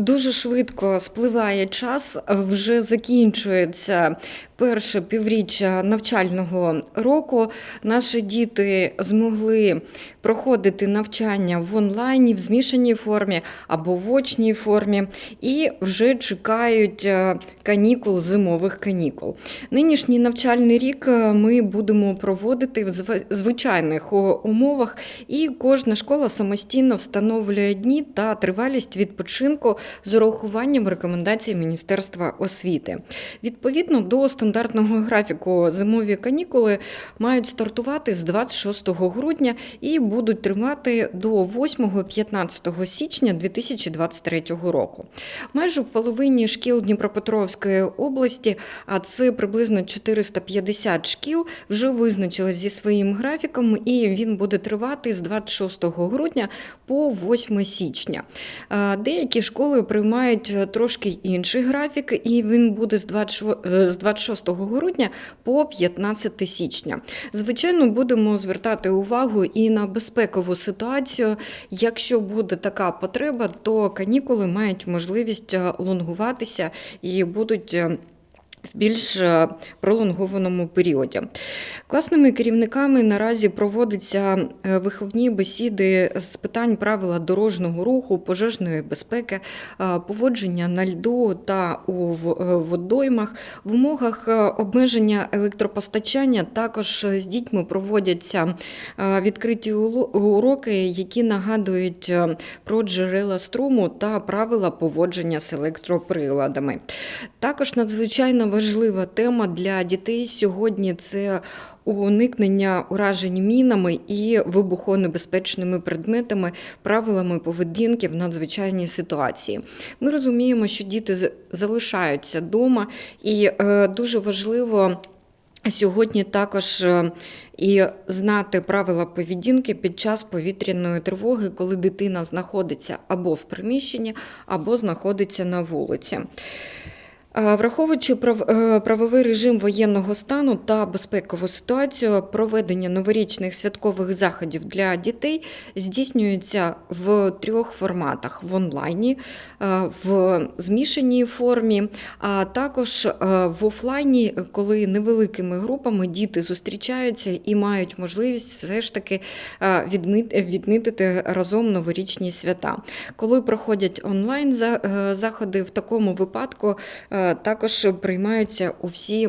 Дуже швидко спливає час, вже закінчується перше півріччя навчального року. Наші діти змогли проходити навчання в онлайні, в змішаній формі або в очній формі, і вже чекають е, канікул, зимових канікул. Нинішній навчальний рік е, ми будемо проводити в звичайних умовах, і кожна школа самостійно встановлює дні та тривалість відпочинку з урахуванням рекомендацій Міністерства освіти. Відповідно до стандартного графіку, зимові канікули мають стартувати з 26 грудня і будуть тривати до 8-15 січня 2023 року. Майже в половині шкіл Дніпропетровської області, а це приблизно 450 шкіл, вже визначились зі своїм графіком, і він буде тривати з 26 грудня по 8 січня. Е, Деякі школи приймають е, трошки інший графік, і він буде з 26 е, з 26 грудня по 15 січня. Звичайно, будемо звертати увагу і на безпекову ситуацію. Якщо буде така потреба, то канікули мають можливість е, лонгуватися і будуть. В більш е, пролонгованому періоді. Класними керівниками наразі проводяться е, виховні бесіди з питань правила дорожнього руху, пожежної безпеки, е, поводження на льду та у водоймах. В умовах обмеження електропостачання також з дітьми проводяться відкриті уроки, які нагадують про джерела струму та правила поводження з електроприладами. Також надзвичайно важлива тема для дітей сьогодні це уникнення уражень мінами і вибухонебезпечними предметами, правилами поведінки в надзвичайній ситуації. Ми розуміємо, що діти залишаються вдома, і е, дуже важливо. Сьогодні також е, і знати правила поведінки під час повітряної тривоги, коли дитина знаходиться або в приміщенні, або знаходиться на вулиці. Враховуючи е, правовий режим воєнного стану та безпекову ситуацію, проведення новорічних святкових заходів для дітей здійснюється в трьох форматах: в онлайні, е, в змішаній формі, а також е, в офлайні, коли невеликими групами діти зустрічаються і мають можливість все ж таки відмітити разом новорічні свята. Коли проходять онлайн заходи, в такому випадку також приймаються усі.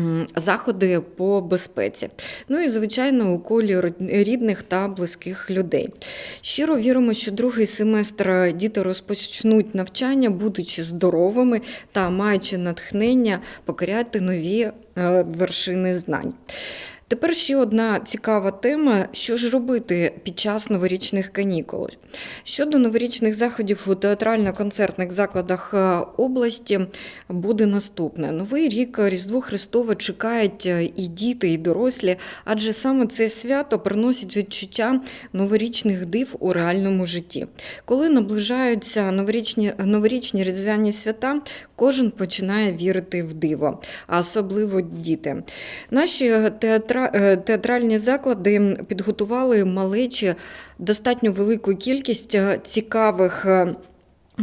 м, Заходи по безпеці. Ну і, звичайно, у колі рідних та близьких людей. Щиро віримо, що другий семестр діти розпочнуть навчання, будучи здоровими та маючи натхнення покоряти нові е, вершини знань. Тепер ще одна цікава тема: що ж робити під час новорічних канікул. Щодо новорічних заходів у театрально-концертних закладах е, області буде наступне: новий рік Різдво Христове чекають е, і діти, і дорослі, адже саме це свято приносить відчуття новорічних див у реальному житті. Коли наближаються новорічні, новорічні різдвяні свята, кожен починає вірити в диво, а особливо діти. Наші театра... е, театральні заклади підготували малечі достатньо велику кількість е, цікавих.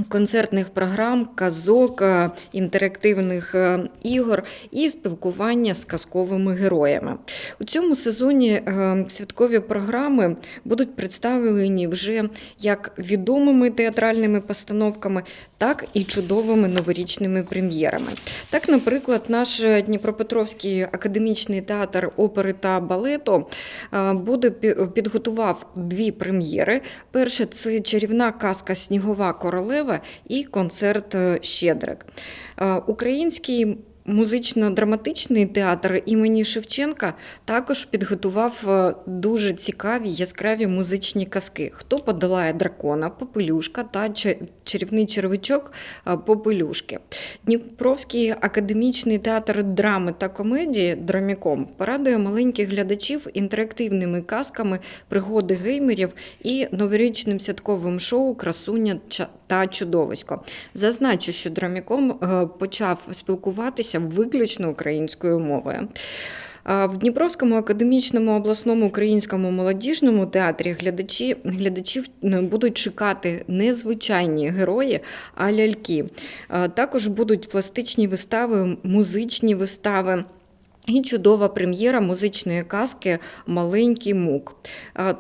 Концертних програм, казок, е, інтерактивних е, ігор і спілкування з казковими героями. У цьому сезоні е, святкові програми будуть представлені вже як відомими театральними постановками, так і чудовими новорічними прем'єрами. Так, наприклад, наш Дніпропетровський академічний театр опери та балету буде підготував дві прем'єри. Перше це чарівна казка Снігова королева і концерт е, Щедрик. Е, Український музично-драматичний театр імені Шевченка також підготував е, дуже цікаві яскраві музичні казки. Хто подолає дракона, попелюшка та чарівний червячок е, попелюшки. Дніпровський академічний театр драми та комедії Драміком порадує маленьких глядачів інтерактивними казками, пригоди геймерів і новорічним святковим шоу Красуня та чудовисько. Зазначу, що Драміком е, почав спілкуватися виключно українською мовою. В Дніпровському академічному обласному українському молодіжному театрі глядачі глядачів е, будуть чекати не звичайні герої, а ляльки. Також будуть пластичні вистави, музичні вистави. І чудова прем'єра музичної казки Маленький мук.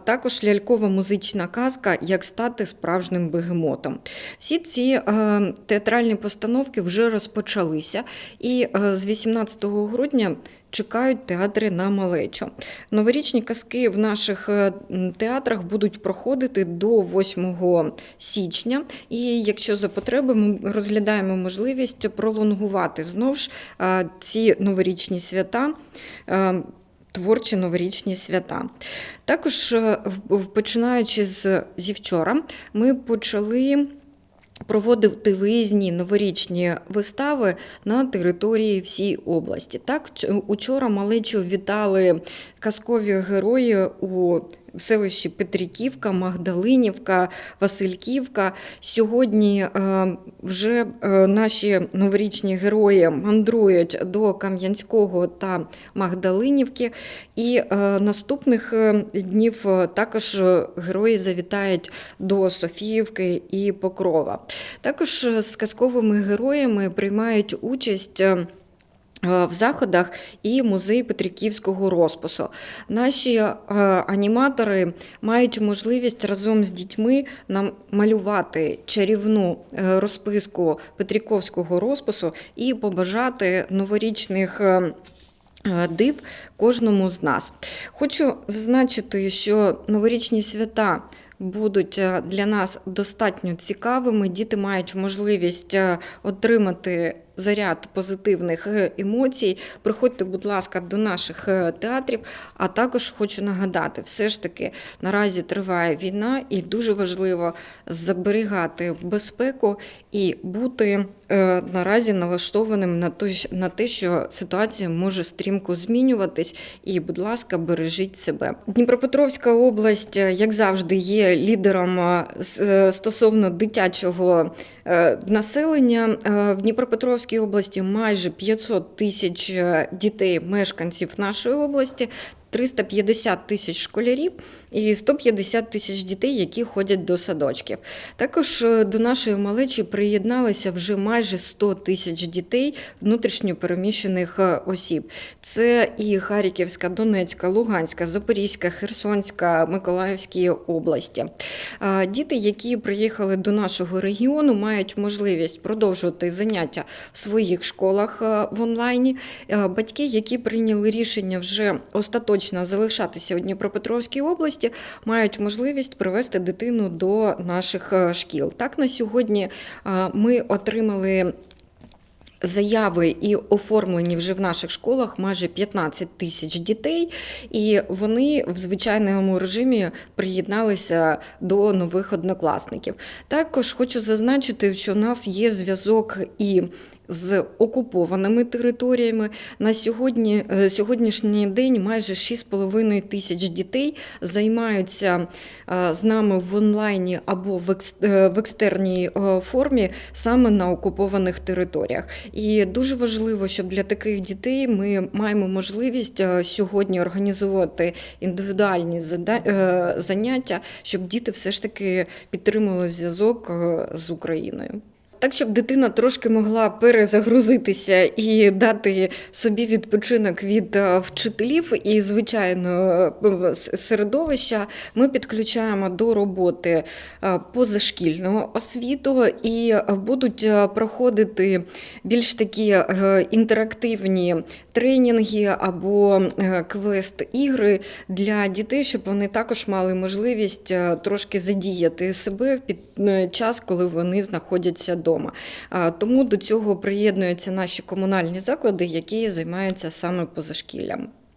Також лялькова музична казка Як стати справжнім бегемотом. Всі ці е, театральні постановки вже розпочалися, і е, з 18 грудня чекають театри на малечу. Новорічні казки в наших е, театрах будуть проходити до 8 січня. І якщо за потреби, ми розглядаємо можливість пролонгувати знову ж е, ці новорічні свята. е, Творчі новорічні свята. Також, починаючи з зі вчора, ми почали проводити виїзні новорічні вистави на території всій області. Так, учора малечу вітали казкові герої у селищі Петриківка, Магдалинівка, Васильківка. Сьогодні е, вже е, наші новорічні герої мандрують до Кам'янського та Магдалинівки. І е, наступних днів також герої завітають до Софіївки і Покрова. Також з казковими героями приймають участь. Е, В заходах і музей Петриківського розпису. Наші е, аніматори мають можливість разом з дітьми нам малювати чарівну е, розписку Петриківського розпису і побажати новорічних. Див кожному з нас. Хочу зазначити, що новорічні свята будуть для нас достатньо цікавими. Діти мають можливість отримати заряд позитивних е, емоцій. Приходьте, будь ласка, до наших е, театрів. А також хочу нагадати, все ж таки наразі триває війна, і дуже важливо зберігати безпеку і бути е, наразі налаштованим на на те, що ситуація може стрімко змінюватись. І, будь ласка, бережіть себе. Дніпропетровська область, як завжди, є лідером стосовно дитячого населення. В Дніпропетровській області майже 500 тисяч е, дітей, мешканців нашої області. 350 тисяч школярів і 150 тисяч дітей, які ходять до садочків. Також е, до нашої малечі приєдналися вже майже 100 тисяч дітей внутрішньо переміщених е, осіб. Це і Харківська, Донецька, Луганська, Запорізька, Херсонська, Миколаївські області. Діти, які приїхали до нашого регіону, мають можливість продовжувати заняття в своїх школах е, в онлайні. Е, Батьки, які прийняли рішення вже остаточно залишатися у Дніпропетровській області, мають можливість привести дитину до наших е, шкіл. Так на сьогодні е, ми отримали. Заяви і оформлені вже в наших школах майже 15 тисяч дітей, і вони в звичайному режимі приєдналися до нових однокласників. Також хочу зазначити, що в нас є зв'язок і з окупованими територіями. На сьогодні, е, сьогоднішній день майже 6,5 тисяч дітей займаються е, з нами в онлайні або в е, екстерній формі саме на окупованих територіях. І дуже важливо, щоб для таких дітей ми маємо можливість сьогодні організувати індивідуальні заняття, щоб діти все ж таки підтримували зв'язок з Україною. Так, щоб дитина трошки могла перезагрузитися і дати собі відпочинок від е, вчителів і звичайно е, середовища, ми підключаємо до роботи е, позашкільну освіту і будуть проходити більш такі інтерактивні тренінги або квест-ігри для дітей, щоб вони також мали можливість трошки задіяти себе під час, коли вони знаходяться вдома. Тому до цього приєднуються наші комунальні заклади, які займаються саме позашкіллям.